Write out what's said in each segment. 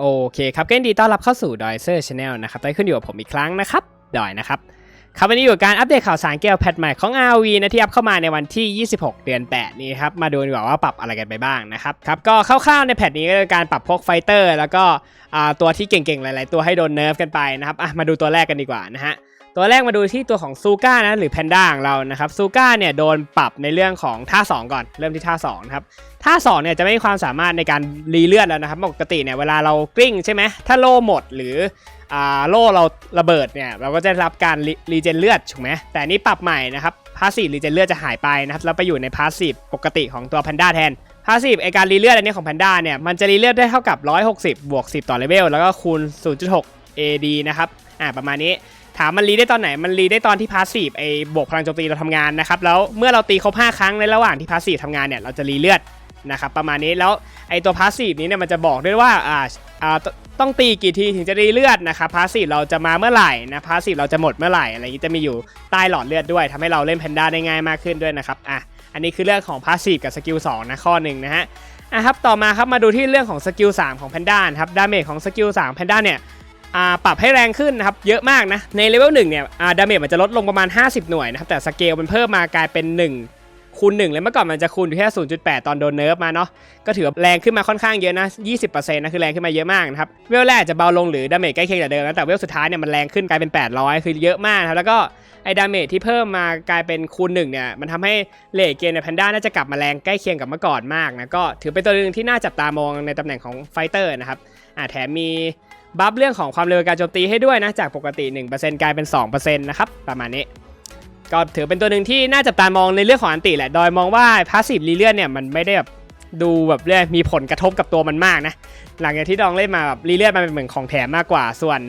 โอเคครับก็ยินดีต้อนรับเข้าสู่ดอยเซอร์ชาแนลนะครับได้ขึ้นอยู่กับผมอีกครั้งนะครับดอยนะครับครับวันนี้อยู่กับการอัปเดตข่าวสารเกี่ยวกับแพทใหม่ของ RV นะที่อัพเข้ามาในวันที่ 26 เดือน 8 นี้ครับมาดูดีกว่าว่าปรับอะไรกันไปบ้างนะครับครับก็คร่าวๆในแพทนี้ก็คือการปรับพวกไฟเตอร์ แล้วก็ตัวที่เก่งๆ หลาย ๆ ตัวให้โดนเนิร์ฟกันไปนะครับอะมาดูตัวแรกกันดีกว่านะฮะ ตัวแรกมาดูที่ตัวของซูก้านะหรือแพนด้าของเรานะครับซูก้าเนี่ยโดนปรับในเรื่องของท่า 2 ก่อนเริ่มที่ท่า2นะครับท่า2เนี่ยจะไม่มีความสามารถในการรีเลือดแล้วนะครับปกติเนี่ยเวลาเรากลิ้งใช่ไหมถ้าโล่หมดหรืออ่าโล่เราระเบิดเนี่ยเราก็จะรับการรีเจนเลือดถูกไหมแต่นนี้ปรับใหม่นะครับพาสซีฟรีเจนเลือดจะหายไปนะครับแล้วไปอยู่ในพาสซีฟปกติของตัวแพนด้าแทนพาสซีฟไอการรีเลือดอันนี้ของแพนด้าเนี่ยมันจะรีเลือดได้เท่ากับ 160 บวก 10 ต่อเลเวลแล้วก็คูณ 0.6 AD นะครับอ่าประมาณนี้ ถามมันรีได้ตอนไหน มันรีได้ตอนที่พาสซีฟไอ้บวกพลังโจมตีเราทำงานนะครับ แล้วเมื่อเราตีครบ5ครั้งในระหว่างที่พาสซีฟทำงานเนี่ย เราจะรีเลือดนะครับประมาณนี้ แล้วไอ้ตัวพาสซีฟนี้เนี่ยมันจะบอกด้วยว่าอ่าอ่าต้องตีกี่ทีถึงจะรีเลือดนะครับพาสซีฟเราจะมาเมื่อไหร่นะพาสซีฟเราจะหมดเมื่อไหร่อะไรอย่างนี้จะมีอยู่ใต้หลอดเลือดด้วยทำให้เราเล่นแพนด้าได้ง่ายมากขึ้นด้วยนะครับอะอันนี้คือเรื่องของพาสซีฟกับสกิล2นะข้อหนึ่งนะฮะอะครับต่อมาครับมาดูที่เรื่องของสกิล3ของแพนด้าครับดาเมจของสกิล3แพนด้าเนี่ย ปรับให้แรงขึ้นนะครับเยอะมากนะในเลเวล1เนี่ยดาเมจมันจะลดลงประมาณ 50 หน่วยนะครับแต่สเกลมันเพิ่มมากลายเป็น 1คูณ1เลยเมื่อก่อนมันจะคูณอยู่แค่ 0.8 ตอนโดนเนิร์ฟมาเนาะก็ถือว่าแรงขึ้นมาค่อนข้างเยอะนะ 20%นะคือแรงขึ้นมาเยอะมากนะครับเวลแรกจะเบาลงหรือดาเมจใกล้เคียงกับเดิมนะแต่เวลสุดท้ายเนี่ยมันแรงขึ้นกลายเป็น 800 คือเยอะมากนะครับแล้วก็ไอ้ดาเมจที่เพิ่มมากลายเป็นคูณ1เนี่ยมันทำให้เลทเกมในแพนด้าน่าจะกลับมาแรงใกล้เคียงกับเมื่อก่อนมากนะก็ถือเป็นตัวหนึงที่น่าจับตามองในตำแหน่งของไฟเตอร์นะครับอ่าแถมมี บัฟเรื่องของความเร็วการโจมตีให้ด้วยนะจากปกติ 1%กลายเป็น 2%นะครับประมาณนี้ ก็ถือเป็นตัวหนึ่งที่น่าจับตามองในเรื่องของอันติแหละโดยมองว่าพาสซีฟรีเลียนเนี่ยมันไม่ได้แบบดูแบบเรียกมีผลกระทบกับตัวมันมากนะหลังจากที่ดองเล่นมาแบบรีเลียนมันเป็นเหมือนของแถมมากกว่าส่วน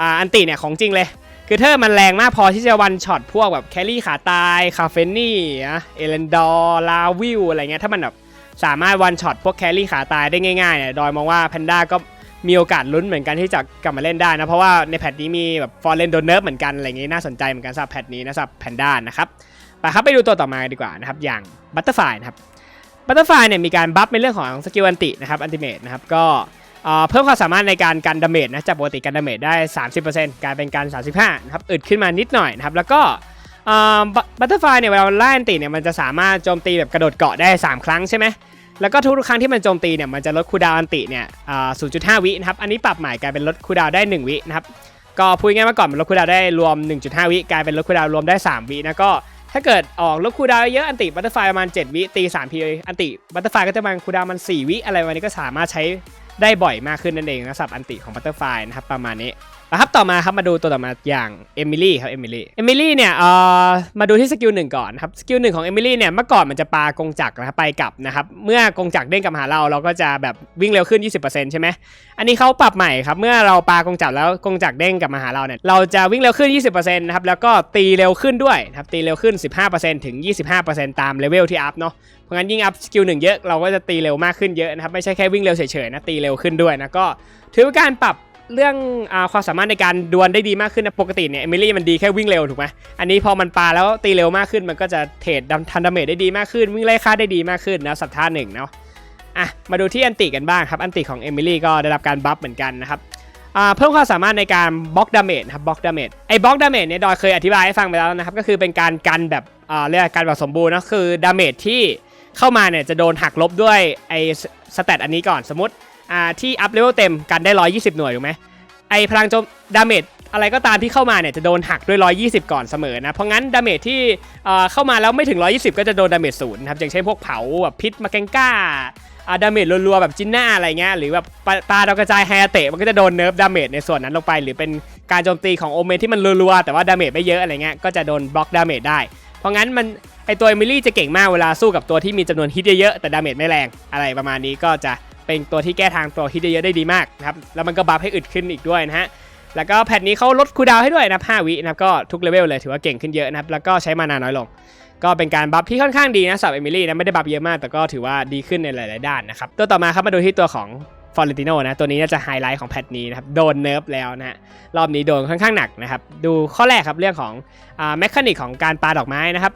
อ,อันติเนี่ยของจริงเลยคือเธอมันแรงมากพอที่จะวันช็อตพวกแบบแคลรี่ขาตาย คาเฟนนี่อะเอเลนดอร์ลาวิวอะไรเงี้ยถ้ามันแบบสามารถวันช็อตพวกแคลรี่ขาตายได้ง่ายๆเนี่ยดอยมองว่าแพนด้าก็ มีโอกาสลุ้นเหมือนกันที่จะกลับมาเล่นได้นะ เพราะว่าในแพทนี้มีแบบฟอร์เรนโดนเนิร์ฟเหมือนกันอะไรอย่างงี้น่าสนใจเหมือนกันสำหรับแพทนี้นะสำหรับแพนด้านะครับไปครับไปดูตัวต่อมาดีกว่านะครับอย่างบัตเตอร์ไฟนะครับบัตเตอร์ไฟเนี่ยมีการบัฟในเรื่องของสกิลอันตินะครับอันติเมตนะครับก็เอ่อเพิ่มความสามารถในการกันดาเมจนะจากปกติกันดาเมจได้ 30%กลายเป็นการ 35นะครับอึดขึ้นมานิดหน่อยนะครับแล้วก็บัตเตอร์ไฟเนี่ยเวลาไล่อันติเนี่ยมันจะสามารถโจมตีแบบกระโดดเกาะได้ 3 ครั้งใช่ไหม แล้วก็ทุกครั้งที่มันโจมตีเนี่ยมันจะลดคูดาวอันติเนี่ยอ่า0.5วินะครับ อันนี้ปรับใหม่กลายเป็นลดคูดาวได้ 1 วินะครับ ก็พูดง่ายๆมาก่อนมันลดคูดาวได้รวม 1.5 วิกลายเป็นลดคูดาวรวมได้ 3 วินะก็ถ้าเกิดออกลดคูดาวเยอะอันติบัตเตอร์ไฟประมาณ 7 วิตี3ทีอันติบัตเตอร์ไฟก็จะมาณคูดาวมัน 4 วิอะไรวันนี้ก็สามารถใช้ได้บ่อยมากขึ้นนั่นเองนะสับอันติของบัตเตอร์ไฟนะครับประมาณนี้ นะครับต่อมาครับมาดูตัวต่อมาอย่างเอมิลี่ครับเอมิลี่เอมิลี่เนี่ยเอ่อมาดูที่สกิลหนึ่งก่อนครับสกิลหนึ่งของเอมิลี่เนี่ยเมื่อก่อนมันจะปากงจักรนะครับไปกลับนะครับเมื่อกงจักรเด้งกลับมาหาเราเราก็จะแบบวิ่งเร็วขึ้น 20%ใช่ไหมอันนี้เขาปรับใหม่ครับเมื่อเราปากงจักรแล้วกงจักรเด้งกลับมาหาเราเนี่ยเราจะวิ่งเร็วขึ้น 20%นะครับแล้วก็ตีเร็วขึ้นด้วยนะครับตีเร็วขึ้น 15%ถึง 25%ตามเลเวลที่อัพเนาะเพราะงั้นยิ่งอัพสกิลหนึ่งเยอะเราก็จะตีเร็วมากขึ้นเยอะนะครับไม่ใช่แค่วิ่งเร็วเฉยๆนะตีเร็วขึ้นด้วยนะก็ถือเป็นการปรับ เรื่องอความสามารถในการดวลได้ดีมากขึ้นนะปกติเนี่ยเอมิลี่มันดีแค่วิ่งเร็วถูกไหมอันนี้พอมันปาแล้วตีเร็วมากขึ้นมันก็จะเทรดทันดาเมจได้ดีมากขึ้น วิ่งไล่ฆ่าได้ดีมากขึ้นนะสัปดาห์หนึ่งเนาะอะมาดูที่อันติกันบ้างครับอันติของเอมิลี่ก็ได้รับการบัฟเหมือนกันนะครับเพิ่มความสามารถในการบล็อกดาเมจครับบล็อกดาเมจไอ้บล็อกดาเมจเนี่ยดอยเคยอธิบายให้ฟังไปแล้วนะครับก็คือเป็นการกันแบบเรียกการแบบสมบูรณ์นะคือดาเมจที่เข้ามาเนี่ยจะโดนหักลบด้วยไอ้สเตตอันนี้ก่อนสมมติ อ่าที่อัพเลเวลเต็มกันได้ 120 หน่วยถูกไหมไอพลังโจมดาเมจอะไรก็ตามที่เข้ามาเนี่ยจะโดนหักด้วย 120 ก่อนเสมอนะ เพราะงั้นดาเมจที่เอ่อเข้ามาแล้วไม่ถึง 120 ก็จะโดนดาเมจศูนย์ครับอย่างเช่นพวกเผาแบบพิษมาแกงก้าอ่าดาเมจรัวๆแบบจินน่าอะไรเงี้ยหรือแบบปาปาดาวกระจายไฮเตะมันก็จะโดนเนิร์ฟดาเมจในส่วนนั้นลงไป หรือเป็นการโจมตีของโอเมนที่มันรัวๆแต่ว่าดาเมจไม่เยอะอะไรเงี้ยก็จะโดนบล็อกดาเมจได้ เพราะงั้นมันไอตัวเอมิลี่จะเก่งมากเวลาสู้กับตัวที่มีจำนวนฮิตเยอะๆแต่ดาเมจไม่แรงอะไรประมาณนี้ก็จะ เป็นตัวที่แก้ทางตัวฮิตเยอะๆได้ดีมากนะครับแล้วมันก็บัฟให้อึดขึ้นอีกด้วยนะฮะแล้วก็แพทนี้เขาลดคูดาวให้ด้วยนะ5วินะครับก็ทุกเลเวลเลยถือว่าเก่งขึ้นเยอะนะครับแล้วก็ใช้มานาน้อยลง ก็เป็นการบัฟที่ค่อนข้างดีนะสำหรับเอมิลี่นะไม่ได้บัฟเยอะมากแต่ก็ถือว่าดีขึ้นในหลาย ๆ ด้านนะครับตัวต่อมาครับมาดูที่ตัวของฟอร์เรนติโนนะตัวนี้น่าจะไฮไลท์ของแพทนี้นะครับโดนเนิร์ฟแล้วนะฮะรอบนี้โดนค่อนข้างหนักนะครับดูข้อแรกครับเรื่องของอ่าแมคานิกของการปาดอกไม้นะครับ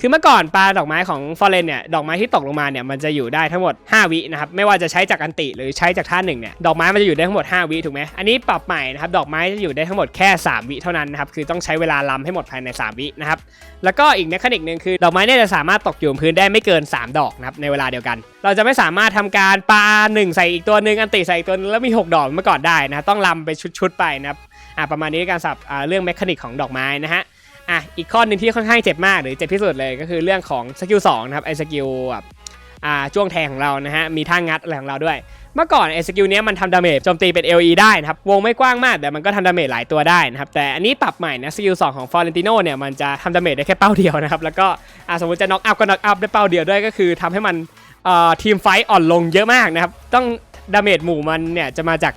คือเมื่อก่อนปลาดอกไม้ของฟอร์เรนเนี่ยดอกไม้ที่ตกลงมาเนี่ยมันจะอยู่ได้ทั้งหมด 5 วินะครับไม่ว่าจะใช้จากอันติหรือใช้จากท่าหนึ่งเนี่ยดอกไม้มันจะอยู่ได้ทั้งหมด 5 วิถูกไหมอันนี้ปรับใหม่นะครับดอกไม้จะอยู่ได้ทั้งหมดแค่ 3 วิเท่านั้นนะครับคือต้องใช้เวลาลำให้หมดภายใน 3 วินะครับแล้วก็อีกเมคานิกหนึ่งคือดอกไม้เนี่ยจะสามารถตกอยู่บนพื้นได้ไม่เกิน 3 ดอกนะครับในเวลาเดียวกัน เราจะไม่สามารถทำการปลาหนึ่งใส่อีกตัวหนึ่งอันติใส่อีกตัวนึงแล้วมี 6 ดอกเมื่อก่อนได้นะต้องลำไปชุดๆไปนะครับอ่าประมาณนี้การสับเรื่องเมคานิกของดอกไม้นะฮะ อะอีกข้อหนึ่งที่ค่อนข้างเจ็บมากหรือเจ็บที่สุดเลยก็คือเรื่องของสกิล2นะครับไอ้สกิลแบบอ่าจ้วงแทงของเรานะฮะมีท่างัดอะไรของเราด้วย เมื่อก่อนไอ้สกิลนี้มันทำดาเมจโจมตีเป็น LE ได้นะครับวงไม่กว้างมากแต่มันก็ทำดาเมจหลายตัวได้นะครับแต่อันนี้ปรับใหม่นะสกิล2ของฟอร์เรนติโนเนี่ยมันจะทำดาเมจได้แค่เป้าเดียวนะครับแล้วก็อ่าสมมติจะน็อกอัพก็น็อกอัพได้เป้าเดียวด้วยก็คือทำให้มันเอ่อทีมไฟต์อ่อนลงเยอะมากนะครับต้อง ดาเมจหมู่มันเนี่ยจะมาจาก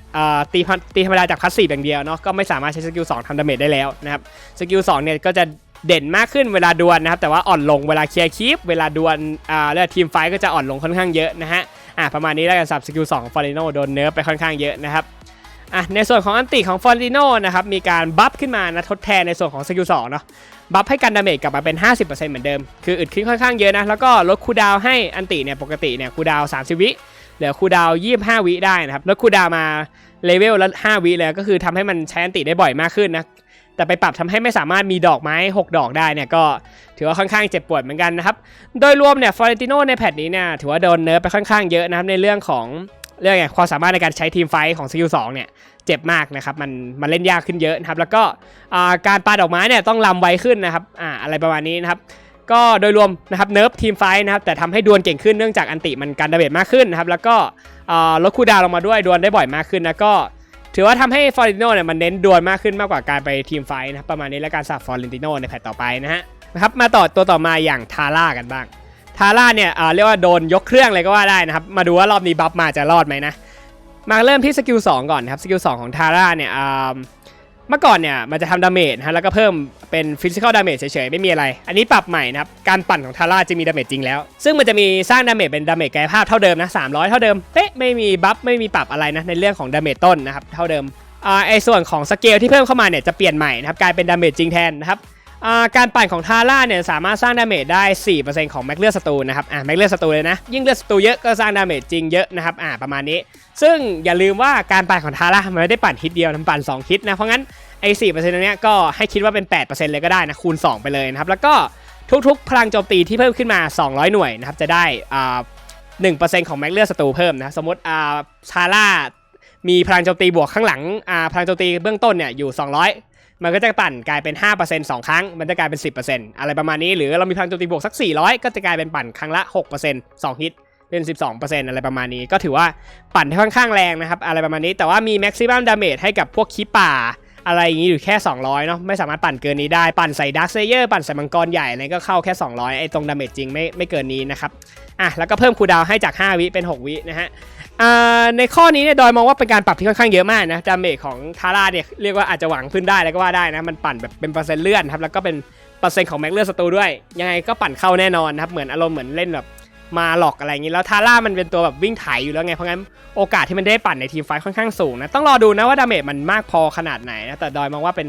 ตีพันตีธรรมดาจากพาสซีฟอย่างเดียวเนาะก็ไม่สามารถใช้สกิล2ทำดาเมจได้แล้วนะครับสกิล2เนี่ยก็จะเด่นมากขึ้นเวลาดวลนะครับแต่ว่าอ่อนลงเวลาเคลียร์คีปเวลาดวลอ่าแล้วทีมไฟท์ก็จะอ่อนลงค่อนข้างเยอะนะฮะอะประมาณนี้แล้วกันสับสกิล2ฟอร์ติโนโดนเนิร์ฟไปค่อนข้างเยอะนะครับอะในส่วนของอันติของฟอร์ติโนนะครับมีการบัฟขึ้นมานะทดแทนในส่วนของสกิล2เนาะบัฟให้กันดาเมจกลับมาเป็น 50%เหมือนเดิม คืออึดขึ้นค่อนข้างเยอะนะแล้วก็ลดคูดาวให้อันติเนี่ยปกติเนี่ยคูดาว30 วิ เหลือคูดาวน์25วิได้นะครับ แลดคูดาวมาเลเวลละ5วิเลยก็คือทำให้มันใช้อันติได้บ่อยมากขึ้นนะ แต่ไปปรับทำให้ไม่สามารถมีดอกไม้ 6 ดอกได้เนี่ยก็ถือว่าค่อนข้างเจ็บปวดเหมือนกันนะครับ โดยรวมเนี่ยฟอร์เรนติโนในแพทนี้เนี่ยถือว่าโดนเนิร์ฟไปค่อนข้างเยอะนะครับในเรื่องของเรื่องไงความสามารถในการใช้ทีมไฟของสกิล2เนี่ยเจ็บมากนะครับมันมันเล่นยากขึ้นเยอะนะครับแล้วก็การปาดอกไม้เนี่ยต้องลำไวขึ้นนะครับอ่าอะไรประมาณนี้นะครับ ก็โดยรวมนะครับเนิร์ฟทีมไฟท์นะครับแต่ทำให้ดวลเก่งขึ้นเนื่องจากอันติมันการดาเมจมากขึ้นนะครับแล้วก็ลดคูดาวลงมาด้วยดวลได้บ่อยมากขึ้นแล้วก็ถือว่าทำให้ฟอร์เรนติโนเนี่ยมันเน้นดวลมากขึ้นมากกว่าการไปทีมไฟท์นะครับประมาณนี้และการสับฟอร์เรนติโนในแพทต่อไปนะฮะนะครับมาต่อตัวต่อมาอย่างทาร่ากันบ้างทาร่าเนี่ยเรียกว่าโดนยกเครื่องเลยก็ว่าได้นะครับมาดูว่ารอบนี้บัฟมาจะรอดไหมนะมาเริ่มที่สกิล2ก่อนนะครับสกิล2ของทาร่าเนี่ยอ่า เมื่อก่อนเนี่ยมันจะทำดาเมจฮะแล้วก็เพิ่มเป็นฟิสิกอลดาเมจเฉยๆ ไม่มีอะไร อันนี้ปรับใหม่นะครับ การปั่นของทาร่าจะมีดาเมจจริงแล้ว ซึ่งมันจะมีสร้างดาเมจเป็นดาเมจกายภาพเท่าเดิมนะ 300 เท่าเดิมเป๊ะไม่มีบัฟไม่มีปรับอะไรนะ ในเรื่องของดาเมจต้นนะครับ เท่าเดิมอ่าไอส่วนของสเกลที่เพิ่มเข้ามาเนี่ยจะเปลี่ยนใหม่นะครับกลายเป็นดาเมจจริงแทนนะครับอ่าการปั่นของทาร่าเนี่ยสามารถสร้างดาเมจได้ 4%ของแม็กเลือดศัตรูนะครับอ่าแม็กเลือดศัตรูเลยนะ ยิ่งเลือดศัตรูเยอะก็สร้างดาเมจจริงเยอะนะครับอ่าประมาณนี้ ซึ่งอย่าลืมว่าการปั่นของทาร่ามันไม่ได้ปั่นฮิตเดียวมันปั่น2ฮิตนะเพราะงั้นไอ้4%ตรงเซ็นต์นี้ก็ให้คิดว่าเป็น 8%เลยก็ได้นะคูณ 2 ไปเลยนะครับแล้วก็ทุกๆ พลังโจมตีที่เพิ่มขึ้นมา 200 หน่วยนะครับจะได้อ่า1%ของแม็กเลือดศัตรูเพิ่มนะสมมติอ่าทาร่ามีพลังโจมตีบวกข้างหลังอ่าพลังโจมตีเบื้องต้นเนี่ยอยู่ 200มันก็จะปั่นกลายเป็น 5% 2 ครั้ง มันจะกลายเป็น 10%อะไรประมาณนี้ หรือเรามีพลังโจมตีบวกสัก 400 ก็จะกลายเป็นปั่นครั้งละ 6% 2ฮิต เป็น 12%อะไรประมาณนี้ ก็ถือว่าปั่นค่อนข้างแรงนะครับ อะไรประมาณนี้ แต่ว่ามี maximum damage ให้กับพวกคีป่า อะไรอย่างนี้อยู่แค่ 200 เนาะ ไม่สามารถปั่นเกินนี้ได้ ปั่นใส่ดักเซเยอร์ ปั่นใส่มังกรใหญ่อะไรก็เข้าแค่ 200 ไอ้ตรงดาเมจจริงไม่ไม่เกินนี้นะครับ อะ แล้วก็เพิ่มคูดาวให้จาก 5 วิเป็น 6 วินะฮะในข้อนี้เนี่ยดอยมองว่าเป็นการปรับที่ค่อนข้างเยอะมากนะดาเมจของทาร่าเนี่ยเรียกว่าอาจจะหวังขึ้นได้แล้วก็ว่าได้นะมันปั่นแบบเป็นเปอร์เซ็นต์เลื่อนครับแล้วก็เป็นเปอร์เซ็นต์ของแม็กเลือดศัตรูด้วย ยังไงก็ปั่นเข้าแน่นอนนะครับเหมือนอารมณ์เหมือนเล่นแบบ มาหลอกอะไรอย่างนี้แล้วทาร่ามันเป็นตัวแบบวิ่งไถอยู่แล้วไงเพราะงั้นโอกาสที่มันได้ปั่นในทีมไฟค่อนข้างสูงนะต้องรอดูนะว่าดาเมจมันมากพอขนาดไหนนะแต่ดอยมองว่าเป็น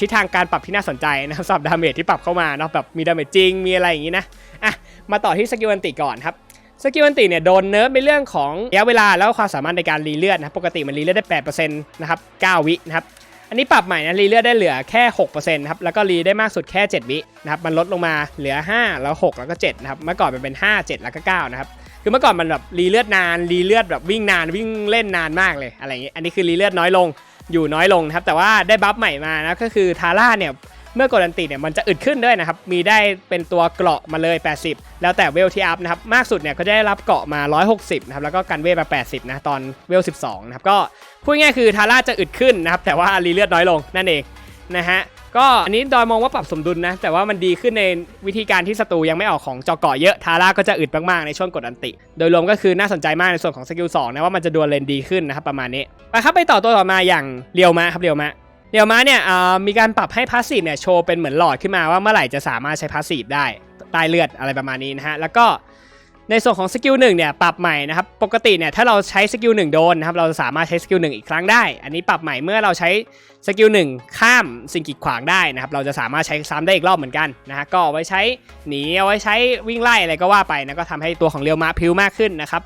ทิศทางการปรับที่น่าสนใจนะครับสำหรับดาเมจที่ปรับเข้ามาเนาะแบบมีดาเมจจริงมีอะไรอย่างนี้นะอะมาต่อที่สกิลอันติก่อนครับสกิลอันติเนี่ยโดนเนิร์ฟในเรื่องของระยะเวลาแล้วก็ความสามารถในการรีเลือดนะปกติมันรีเลือดได้8%นะครับ9วินะครับ อันนี้ปรับใหม่นะรีเลือดได้เหลือแค่6%นะครับแล้วก็รีได้มากสุดแค่ 7 วินะครับมันลดลงมาเหลือ 5 แล้ว 6 แล้วก็7นะครับเมื่อก่อนมันเป็น 5 7 แล้วก็9นะครับคือเมื่อก่อนมันแบบรีเลือดนานรีเลือดแบบวิ่งนานวิ่งเล่นนานมากเลยอะไรอย่างงี้อันนี้คือรีเลือดน้อยลงอยู่น้อยลงนะครับแต่ว่าได้บัฟใหม่มานะก็คือทาร่าเนี่ย เมื่อกดอันติเนี่ยมันจะอึดขึ้นด้วยนะครับ มีได้เป็นตัวเกราะมาเลย 80 แล้วแต่เวลที่อัพนะครับ มากสุดเนี่ยก็จะได้รับเกราะมา 160 นะครับ แล้วก็กันเวทมา 80 นะตอนเวล 12 นะครับ ก็พูดง่ายคือทาร่าจะอึดขึ้นนะครับ แต่ว่ารีเลือดน้อยลงนั่นเองนะฮะก็อันนี้ดอยมองว่าปรับสมดุลนะ แต่ว่ามันดีขึ้นในวิธีการที่ศัตรูยังไม่ออกของจอเกาะเยอะทาร่าก็จะอึดมากๆในช่วงกดอันติ โดยรวมก็คือน่าสนใจมากในส่วนของสกิล2นะว่ามันจะดวลเลนดีขึ้นนะครับประมาณนี้ไปครับไปต่อตัวต่อมาอย่างเรียวมะครับเรียวมะ เดี๋ยวมาเนี่ยมีการปรับให้พาสซีฟเนี่ยโชว์เป็นเหมือนหลอดขึ้นมาว่าเมื่อไหร่จะสามารถใช้พาสซีฟได้ใต้เลือดอะไรประมาณนี้นะฮะแล้วก็ในส่วนของสกิลหนึ่งเนี่ยปรับใหม่นะครับปกติเนี่ยถ้าเราใช้สกิลหนึ่งโดนนะครับเราสามารถใช้สกิลหนึ่งอีกครั้งได้ อันนี้ปรับใหม่เมื่อเราใช้สกิลหนึ่งข้ามสิ่งกีดขวางได้นะครับเราจะสามารถใช้ซ้ำได้อีกรอบเหมือนกันนะฮะก็เอาไว้ใช้หนีเอาไว้ใช้วิ่งไล่อะไรก็ว่าไปนะก็ทำให้ตัวของเรียวมะพิ้วมากขึ้นนะครับ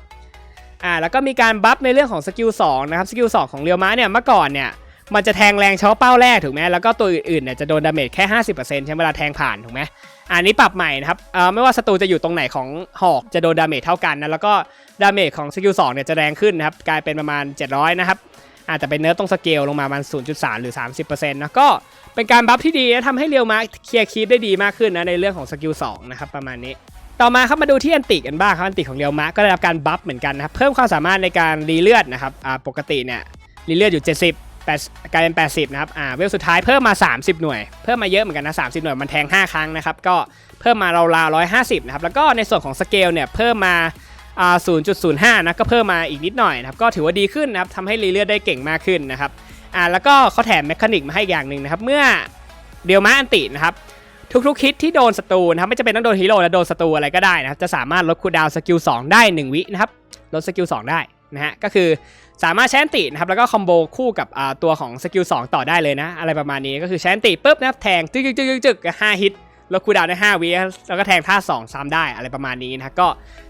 อ่าแล้วก็มีการบัฟในเรื่องของสกิล2นะครับสกิล2ของเรียวมะเนี่ยเมื่อก่อนเนี่ย มันจะแทงแรงเฉพาะเป้าแรกถูกไหมแล้วก็ตัวอื่นๆเนี่ยจะโดนดาเมจแค่ 50%ใช้เวลาแทงผ่านถูกไหมอันนี้ปรับใหม่นะครับเอ่อไม่ว่าศัตรูจะอยู่ตรงไหนของหอกจะโดนดาเมจเท่ากันนะแล้วก็ดาเมจของสกิล2เนี่ยจะแรงขึ้นนะครับกลายเป็นประมาณ 700 นะครับอาจจะเป็นเนื้อตรงสเกลลงมาประมาณ 0.3 หรือ 30%นะก็เป็นการบัฟที่ดีนะทำให้เรียวมาเคลียร์คีปได้ดีมากขึ้นนะในเรื่องของสกิล2นะครับประมาณนี้ ต่อมาครับมาดูที่อันติกันบ้างครับอันติของเรียวมะก็ได้รับการบัฟเหมือนกันนะครับเพิ่มความสามารถในการรีเลือดนะครับอ่าปกติเนี่ยรีเลือดอยู่ 70 8กลายเป็น 80 นะครับ อ่า เวลสุดท้ายเพิ่มมา 30 หน่วย เพิ่มมาเยอะเหมือนกันนะ 30 หน่วย มันแทง 5 ครั้งนะครับ ก็เพิ่มมาราวๆ150 นะครับ แล้วก็ในส่วนของสเกลเนี่ย เพิ่มมาอ่า0.05 นะ ก็เพิ่มมาอีกนิดหน่อยนะครับ ก็ถือว่าดีขึ้นนะครับทำให้รีเลือดได้เก่งมากขึ้นนะครับ อ่า แล้วก็เขาแถมแมคานิกมาให้อีกอย่างหนึ่งนะครับ เมื่อเดียวมาอันตินะครับ ทุกๆคิดที่โดนศัตรูนะครับ ไม่จำเป็นต้องโดนฮีโร่และโดนศัตรูอะไรก็ได้นะครับ จะสามารถลดคูลดาวน์สกิล2ได้ 1 วินะครับ ลดสกิล2ได้นะฮะ ก็คือ สามารถใช้อันตินะครับ แล้วก็คอมโบคู่กับตัวของสกิล2ต่อได้เลยนะ อะไรประมาณนี้ก็คือใช้อันติปุ๊บนะครับแทงจึ๊กจึ๊กจึ๊กจึ๊กห้าฮิตแลดคูดาวน์ได้5วิแล้วก็แทงท่า2ซ้ำได้อะไรประมาณนี้นะก็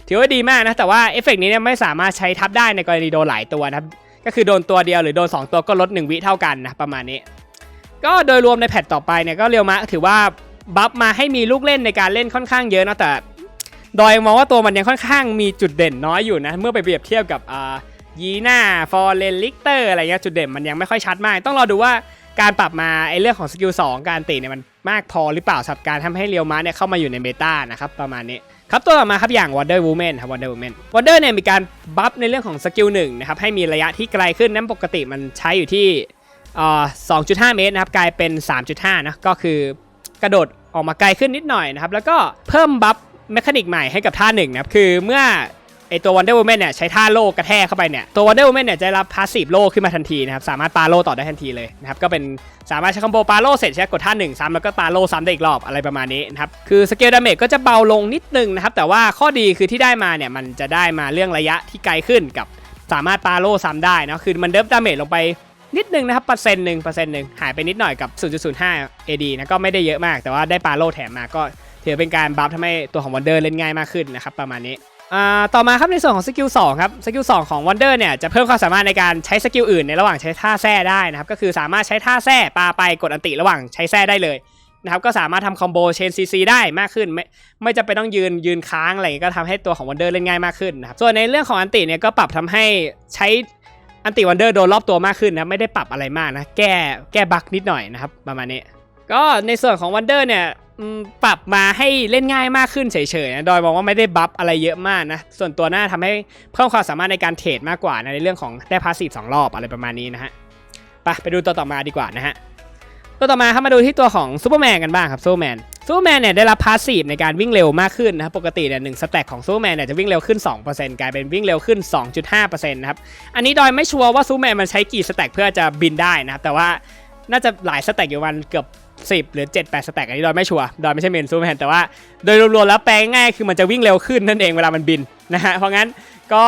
ถือว่าดีมากนะ แต่ว่าเอฟเฟกต์นี้เนี่ยไม่สามารถใช้ทับได้ในกรณีโดนหลายตัวนะครับ ก็คือโดนตัวเดียวหรือโดน 2 ตัวก็ลด 1 วิเท่ากันนะประมาณนี้ ก็โดยรวมในแพทต่อไปเนี่ยก็เรียวมะถือว่าบัฟมาให้มีลูกเล่นในการเล่นค่อนข้างเยอะนะแต่ดอยมองว่าตัวมันยังค่อนข้างมีจุดเด่นน้อยอยู่นะ เมื่อไปเปรียบเทียบกับอ่า ยีน่าฟอร์เรนลิกเตอร์อะไรเงี้ยจุดเด่นมันยังไม่ค่อยชัดมาก ต้องรอดูว่าการปรับมาไอเรื่องของสกิล2การตีเนี่ยมันมากพอหรือเปล่าสำหรับการทำให้เรียวมะเนี่ยเข้ามาอยู่ในเมตานะครับประมาณนี้ครับตัวต่อมาครับอย่าง Wonder Woman ครับ Wonder Woman Wonder เนี่ยมีการบัฟในเรื่องของสกิลหนึ่งนะครับให้มีระยะที่ไกลขึ้นนั้นปกติมันใช้อยู่ที่สอ่า2.5เมตรนะครับกลายเป็น 3.5นะก็คือกระโดดออกมาไกลขึ้นนิดหน่อยนะครับแล้วก็เพิ่มบัฟเมคานิกใหม่ให้กับท่าหนึ่งนะครับคือเมื่อ ไอตัว Wonder Woman เนี่ยใช้ท่าโล่กระแทกเข้าไปเนี่ยตัว Wonder Woman เนี่ยจะรับพาสซีฟโล่ขึ้นมาทันทีนะครับสามารถปาโล่ต่อได้ทันทีเลยนะครับก็เป็นสามารถใช้คอมโบปาโล่เสร็จใช้กดท่าหนึ่งซ้ำแล้วก็ปาโล่ซ้ำได้อีกรอบอะไรประมาณนี้นะครับคือสเกลดาเมจก็จะเบาลงนิดนึงนะครับแต่ว่าข้อดีคือที่ได้มาเนี่ยมันจะได้มาเรื่องระยะที่ไกลขึ้นกับสามารถปาโล่ซ้ำได้นะคือมันเดิฟดาเมจลงไปนิดนึงนะครับเปอร์เซ็นต์หนึ่งเปอร์เซ็นต์หนึ่งหายไปนิดหน่อยกับ 0.05 AD นะก็ไม่ได้เยอะมาก แต่ว่าได้ปาโล่แถมมาก็ถือเป็นการบัฟทำให้ตัวของวันเดอร์เล่นง่ายมากขึ้นนะครับประมาณนี้ อ่าต่อมาครับในส่วนของสกิล2ครับสกิล2ของ Wonder เนี่ยจะเพิ่มความสามารถในการใช้สกิลอื่นในระหว่างใช้ท่าแท้ได้นะครับก็คือสามารถใช้ท่าแท้ปาไปกดอันติระหว่างใช้แท้ได้เลยนะครับก็สามารถทำคอมโบเชนซีซีได้มากขึ้น ไม่ไม่จำเป็นต้องยืนยืนค้างอะไรก็ทำให้ตัวของ Wonder เล่นง่ายมากขึ้นนะครับส่วนในเรื่องของอันติเนี่ยก็ปรับทำให้ใช้อันติ Wonder โดนรอบตัวมากขึ้นนะไม่ได้ปรับอะไรมากนะแก้แก้บั๊กนิดหน่อยนะครับประมาณนี้ ก็ในส่วนของ Wonder เนี่ยปรับมาให้เล่นง่ายมากขึ้นเฉยๆนะโดยมองว่าไม่ได้บัฟอะไรเยอะมากนะ ส่วนตัวหน้าทำให้เพิ่มความสามารถในการเทรดมากกว่านะในเรื่องของได้พาสซีฟสองรอบอะไรประมาณนี้นะฮะไปไปดูตัวต่อมาดีกว่านะฮะตัวต่อมาครับมาดูที่ตัวของซูเปอร์แมนกันบ้างครับซูเปอร์แมนซูเปอร์แมนเนี่ยได้รับพาสซีฟในการวิ่งเร็วมากขึ้นนะครับปกติเนี่ยหนึ่งสแต็กของซูเปอร์แมนเนี่ยจะวิ่งเร็วขึ้น 2%กลายเป็นวิ่งเร็วขึ้น 2.5%นะครับอันนี้ดอยไม่ชัวร์ว่าซูเปอร์แมนมันใช้กี่สแต็กเพื่อจะบินได้นะครับแต่ว่าน่าจะหลายสแต็กอยู่วันเกือบ 10 หรือ 7 8 สแต็กอันนี้ดอยไม่ชัวร์ดอยไม่ใช่เมนซูแมนแต่ว่าโดยรวมๆแล้วแปลง่ายคือมันจะวิ่งเร็วขึ้นนั่นเองเวลามันบินนะฮะเพราะงั้นก็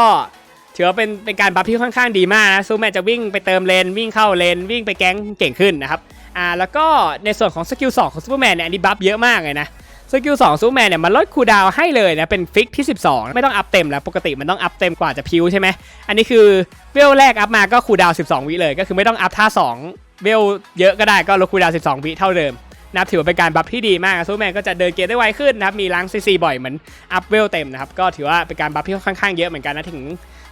ถือว่าเป็นเป็นการบัฟที่ค่อนข้างดีมากนะซูแมนจะวิ่งไปเติมเลนวิ่งเข้าเลนวิ่งไปแก๊งเก่งขึ้นนะครับอ่าแล้วก็ในส่วนของสกิล2ของซูเปอร์แมนเนี่ยอันนี้บัฟเยอะมากเลยนะสกิล2ซูเปอร์แมนเนี่ยมันลดคูดาวให้เลยนะเป็นฟิกที่ 12 ไม่ต้องอัพเต็มแล้วปกติมันต้องอัพเต็มกว่าจะพิวใช่ไหมอันนี้คือเวลแรกอัพมาก็คูดาว 12 วิเลยก็คือไม่ต้องอัพท่า 2 เวลเยอะก็ได้ก็ลดคูลดาว12วิเท่าเดิมนะครับถือว่าเป็นการบัฟที่ดีมากซูเปอร์แมนก็จะเดินเกมได้ไวขึ้นนะครับมีล้างซีซีบ่อยเหมือนอัพเวลเต็มนะครับก็ถือว่าเป็นการบัฟที่ค่อนข้างเยอะเหมือนกันนะถึง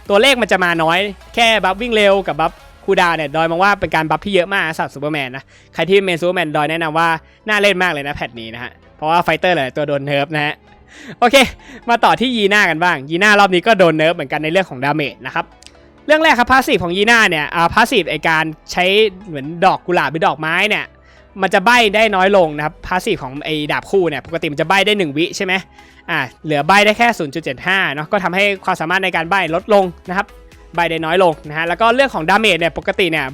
ตัวเลขมันจะมาน้อย แค่บัฟวิ่งเร็วกับบัฟคูดาเนี่ยดอยมองว่าเป็นการบัฟที่เยอะมากสำหรับซูเปอร์แมนนะใครที่เมนซูเปอร์แมนดอยแนะนำว่าน่าเล่นมากเลยนะแพทนี้นะฮะเพราะว่าไฟเตอร์หลายตัวโดนเนิร์ฟนะฮะโอเค มาต่อที่ยีน่ากันบ้างยีน่ารอบนี้ก็โดนเนิร์ฟเหมือนกันในเรื่องของดาเมจนะครับ เรื่องแรกครับพาสซีฟของยีน่าเนี่ยอ่าพาสซีฟไอการใช้เหมือนดอกกุหลาบหรือดอกไม้เนี่ยมันจะใบได้น้อยลงนะครับพาสซีฟของไอดาบคู่เนี่ยปกติมันจะใบได้ 1 วิใช่ไหมอ่าเหลือใบได้แค่ 0.75เนาะก็ทำให้ความสามารถในการใบลดลงนะครับใบได้น้อยลงนะฮะแล้วก็เรื่องของดาเมจเนี่ยปกติเนี่ย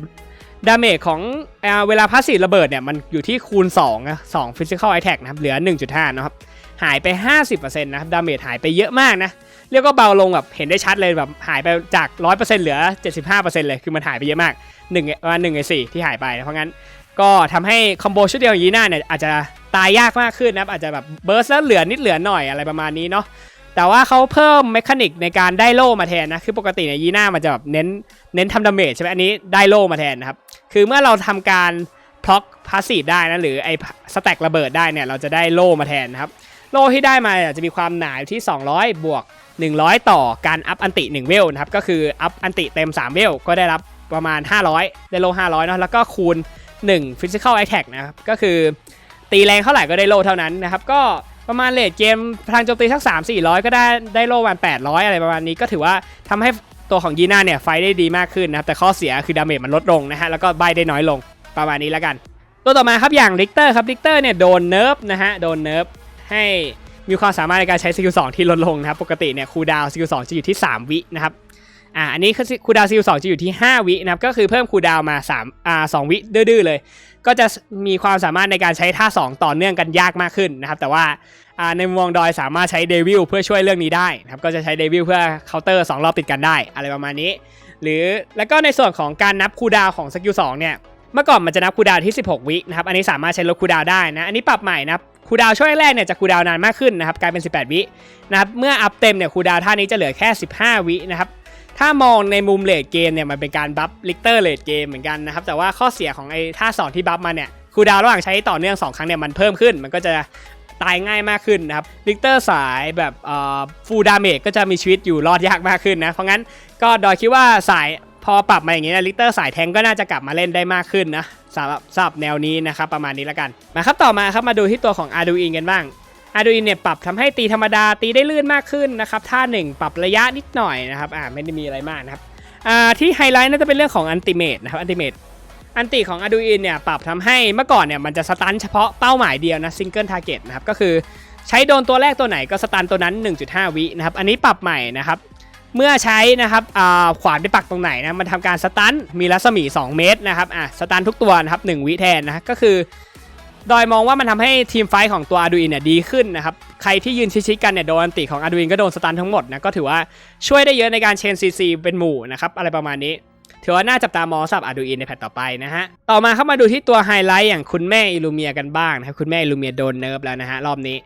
ดาเมจของเอ่อเวลาพาสซีฟระเบิดเนี่ยมันอยู่ที่คูณ2นะ2 physical attack นะครับเหลือ 1.5 นะครับหายไป 50%นะครับดาเมจหายไปเยอะมากนะ เรียกว่าเบาลงแบบเห็นได้ชัดเลยแบบหายไปจาก 100%เหลือ 75%เลยคือมันหายไปเยอะมาก1ประมาณ1ใน4ที่หายไปนะเพราะงั้นก็ทำให้คอมโบชุดเดียวองยีน่าเนี่ยอาจจะตายยากมากขึ้นนะครับอาจจะแบบเบิร์สแล้วเหลือนิดเหลือหน่อยอะไรประมาณนี้เนาะแต่ว่าเขาเพิ่มเมคานิกในการได้โล่มาแทนนะคือปกติเนี่ยยีน่ามันจะแบบเน้นเน้นทำดาเมจใช่ไหมอันนี้ได้โล่มาแทนนะครับคือเมื่อเราทำการพล็อกพาสซีฟได้นะหรือไอ้สแต็กระเบิดได้เนี่ยเราจะได้โล่มาแทนนะครับโล่ที่ได้มาจะมีความหนาอยู่ที่ 200 บวก 100 ต่อการอัพอันติ1เวลนะครับก็คืออัพอันติเต็ม 3 เวลก็ได้รับประมาณ 500 ได้โล 500เนาะแล้วก็คูณ 1 Physical Attack นะครับก็คือตีแรงเท่าไหร่ก็ได้โลเท่านั้นนะครับก็ประมาณเลทเกมพลังโจมตีสัก 3 400 ก็ได้ได้โล่ประมาณ800 อะไรประมาณนี้ก็ถือว่าทำให้ตัวของยีน่าเนี่ยไฟได้ดีมากขึ้นนะครับแต่ข้อเสียคือดาเมจมันลดลงนะฮะแล้วก็ใบได้น้อยลงประมาณนี้แล้วกัน ตัวต่อมาครับอย่างลิกเตอร์ครับลิกเตอร์เนี่ยโดนเนิร์ฟนะฮะโดนเนิร์ฟให้ มีความสามารถในการใช้สกิล2ที่ลดลงนะครับ ปกติเนี่ยคูดาวสกิล2จะอยู่ที่ 3 วินะครับอ่าอันนี้คือคูดาวสกิล2จะอยู่ที่ 5 วินะครับ ก็คือเพิ่มคูดาวมา3อ่า2วิดื้อๆเลย ก็จะมีความสามารถในการใช้ท่า 2 ต่อเนื่องกันยากมากขึ้นนะครับ แต่ว่าอ่าในมุมมองดอยสามารถใช้เดวิลเพื่อช่วยเรื่องนี้ได้นะครับ ก็จะใช้เดวิลเพื่อเคาน์เตอร์2รอบติดกันได้อะไรประมาณนี้ หรือแล้วก็ในส่วนของการนับคูดาวของสกิล2เนี่ยเมื่อก่อนมันจะนับคูดาวที่ 16 วินะครับ อันนี้สามารถใช้ลดคูดาวได้นะ อันนี้ปรับใหม่นะ ครูดาวช่วงแรกเนี่ยจะคูดาวนานมากขึ้นนะครับกลายเป็น 18 วินะครับเมื่ออัพเต็มเนี่ยคูดาวท่านี้จะเหลือแค่ 15 วินะครับถ้ามองในมุมเลดเกมเนี่ยมันเป็นการบัฟลิกเตอร์เลดเกมเหมือนกันนะครับแต่ว่าข้อเสียของไอ้ท่าสองที่บัฟมาเนี่ยคูดาวระหว่างใช้ต่อเนื่อง 2 ครั้งเนี่ยมันเพิ่มขึ้น มันก็จะตายง่ายมากขึ้นนะครับลิกเตอร์สายแบบฟูลดาเมจก็จะมีชีวิตอยู่รอดยากมากขึ้นนะเพราะงั้นก็ดอยคิดว่าสาย พอปรับมาอย่างนี้นะลิเตอร์สายแทงก็น่าจะกลับมาเล่นได้มากขึ้นนะสำหรับสำหรับแนวนี้นะครับประมาณนี้แล้วกันมาครับต่อมาครับมาดูที่ตัวของ Arduino กันบ้าง Arduino เนี่ยปรับทำให้ตีธรรมดาตีได้ลื่นมากขึ้นนะครับท่าหนึ่งปรับระยะนิดหน่อยนะครับอ่าไม่ได้มีอะไรมากนะครับอ่าที่ไฮไลท์น่าจะเป็นเรื่องของอันติเมตนะครับอันติเมตอันติของ Arduino เนี่ยปรับทำให้เมื่อก่อนเนี่ยมันจะสตันเฉพาะเป้าหมายเดียวนะซิงเกิลทาร์เก็ตนะครับก็คือใช้โดนตัวแรกตัวไหนก็สตันตัวนั้น 1.5 วินะครับอันนี้ปรับใหม่นะครับ เมื่อใช้นะครับขวานไปปักตรงไหนนะมันทำการสตันมีรัศมี 2 เมตรนะครับอะสตันทุกตัวนะครับ1วิแทนนะก็คือ ดอยมองว่ามันทำให้ทีมไฟของตัว Arduino เนี่ยดีขึ้นนะครับใครที่ยืนชิดๆกันเนี่ยโดนอันติของ Arduino ก็โดนสตันทั้งหมดนะก็ถือว่าช่วยได้เยอะในการเชนซีซีเป็นหมู่นะครับอะไรประมาณนี้ถือว่าน่าจับตามองสำหรับ Arduino ในแพทต่อไปนะฮะ ต่อมาเข้ามาดูที่ตัวไฮไลท์อย่างคุณแม่อิลูเมียกันบ้างนะครับ คุณแม่อิลูเมียโดนเนิร์ฟแล้วนะฮะ รอบนี้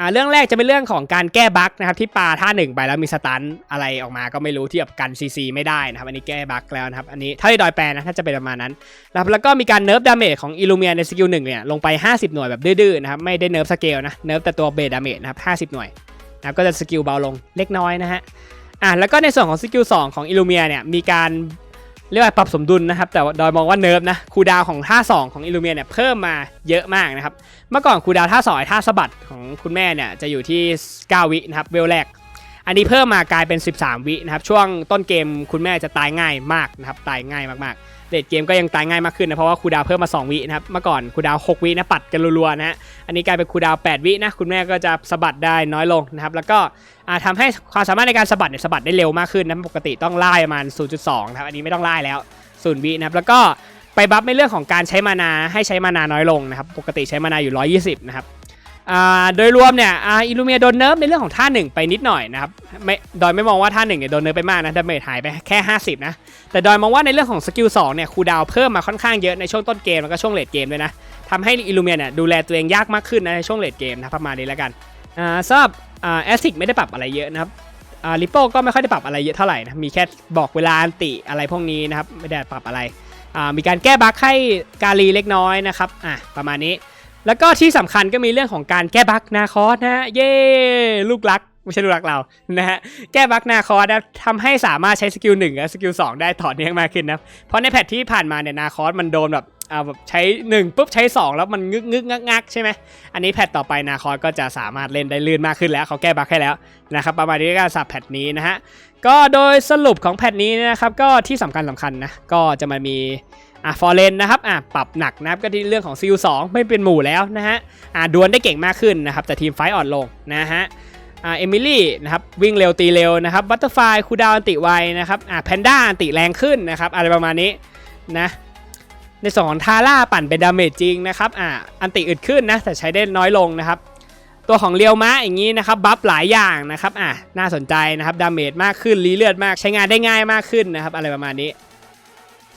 อ่าเรื่องแรกจะเป็นเรื่องของการแก้บั๊กนะครับที่ปาท่าหนึ่งไปแล้วมีสตันอะไรออกมาก็ไม่รู้ที่แบบกันซีซีไม่ได้นะครับอันนี้แก้บั๊กแล้วนะครับอันนี้ถ้าที่ดอยแปลนะถ้าจะเป็นประมาณนั้นนะครับแล้วก็มีการเนิร์ฟดาเมจของอิลูเมียในสกิลหนึ่งเนี่ยลงไป 50 หน่วยแบบดื้อๆนะครับไม่ได้เนิร์ฟสเกลนะเนิร์ฟแต่ตัวเบสดาเมจนะครับ50หน่วยนะครับก็จะสกิลเบาลงเล็กน้อยนะฮะอ่าแล้วก็ในส่วนของสกิล2ของอิลูเมียเนี่ยมีการ เรียกว่าปรับสมดุลนะครับ แต่ดอยมองว่าเนิร์ฟนะคูดาวของท่า 2 ของอิลูเมียเนี่ยเพิ่มมาเยอะมากนะครับ เมื่อก่อนคูดาวท่าสอยท่าสะบัดของคุณแม่เนี่ยจะอยู่ที่ 9 วินะครับเวลแรก อันนี้เพิ่มมากลายเป็น 13 วินะครับช่วงต้นเกมคุณแม่จะตายง่ายมากนะครับตายง่ายมากๆ เลดเกมก็ยังตายง่ายมากขึ้นนะเพราะว่าคูดาวเพิ่มมา 2 วินะครับเมื่อก่อนคูดาว6วินะปัดกันรัวๆนะฮะอันนี้กลายเป็นคูดาว8วินะคุณแม่ก็จะสะบัดได้น้อยลงนะครับแล้วก็อ่าทำให้ความสามารถในการสะบัดเนี่ยสะบัดได้เร็วมากขึ้นนะปกติต้องไล่ประมาณ 0.2นะครับอันนี้ไม่ต้องไล่แล้วศูนย์วินะครับแล้วก็ไปบัฟในเรื่องของการใช้มานาให้ใช้มานาน้อยลงนะครับปกติใช้มานาอยู่ 120 นะครับ โดยรวมเนี่ยอิลูเมียโดนเนิร์ฟในเรื่องของท่าหนึ่งไปนิดหน่อยนะครับไม่ดอยไม่มองว่าท่าหนึ่งเนี่ยโดนเนิร์ฟไปมากนะดาเมจหายไปแค่ 50 นะ แต่ดอยมองว่าในเรื่องของสกิล2เนี่ยคูดาวเพิ่มมาค่อนข้างเยอะในช่วงต้นเกมแล้วก็ช่วงเลดเกมด้วยนะทำให้อิลูเมียเนี่ยดูแลตัวเองยากมากขึ้นนะในช่วงเลดเกมนะประมาณนี้แล้วกันอ่าสำหรับอ่าแอสซิกไม่ได้ปรับอะไรเยอะนะครับอ่าลิโป้ก็ไม่ค่อยได้ปรับอะไรเยอะเท่าไหร่นะมีแค่บอกเวลาอันติอะไรพวกนี้นะครับไม่ได้ปรับอะไรอ่ามีการแก้บั๊กให้กาลีเล็กน้อยนะครับอะประมาณนี้ แล้วก็ที่สำคัญก็มีเรื่องของการแก้บั๊กนาคอสนะฮะเย้ลูกรักไม่ใช่ลูกรักเรานะฮะแก้บั๊กนาคอสนะทำให้สามารถใช้สกิลหนึ่งและสกิลสองได้ต่อเนื่องมากขึ้นนะเพราะในแพทที่ผ่านมาเนี่ยนาคอสมันโดนแบบอ่าแบบใช้1ปุ๊บใช้ 2 แล้วมันงึกงึกงักงักใช่ไหมอันนี้แพทต่อไปนาคอสก็จะสามารถเล่นได้ลื่นมากขึ้นแล้วเขาแก้บั๊กให้แล้วนะครับประมาณนี้ก็สับแพทนี้นะฮะก็โดยสรุปของแพทนี้นะครับก็ที่สำคัญสำคัญนะก็จะมามี อะฟอร์เรนนะครับอะปรับหนักนะครับก็ที่เรื่องของซิลสองไม่เป็นหมู่แล้วนะฮะอะดวลได้เก่งมากขึ้นนะครับแต่ทีมไฟต์อ่อนลงนะฮะอ่าเอมิลี่นะครับวิ่งเร็วตีเร็วนะครับบัตเตอร์ไฟคูดาวอันติไวนะครับอะแพนด้าอันติแรงขึ้นนะครับอะไรประมาณนี้นะในส่วนของทาร่าปั่นเป็นดาเมจจริงนะครับอะอันติอึดขึ้นนะแต่ใช้ได้น้อยลงนะครับตัวของเรียวมะอย่างนี้นะครับบัฟหลายอย่างนะครับอะน่าสนใจนะครับดาเมจมากขึ้นรีเลือดมากใช้งานได้ง่ายมากขึ้นนะครับอะไรประมาณนี้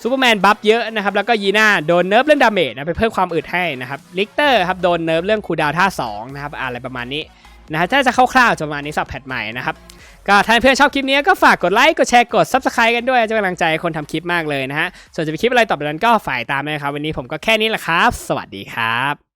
ซูเปอร์แมนบัฟเยอะนะครับแล้วก็ยีน่าโดนเนิร์ฟเรื่องดาเมจนะไปเพิ่มความอึดให้นะครับลิกเตอร์ครับโดนเนิร์ฟเรื่องคูดาวท่า2นะครับอะไรประมาณนี้นะฮะถ้าจะคร่าวๆจะประมาณนี้สับแพทใหม่นะครับก็ถ้าเพื่อนชอบคลิปนี้ก็ฝากกดไลค์กดแชร์กด subscribe กันด้วยจะเป็นกำลังใจคนทำคลิปมากเลยนะฮะส่วนจะเป็นคลิปอะไรต่อไปนั้นก็ฝ่ายตามเลยครับวันนี้ผมก็แค่นี้แหละครับ สวัสดีครับ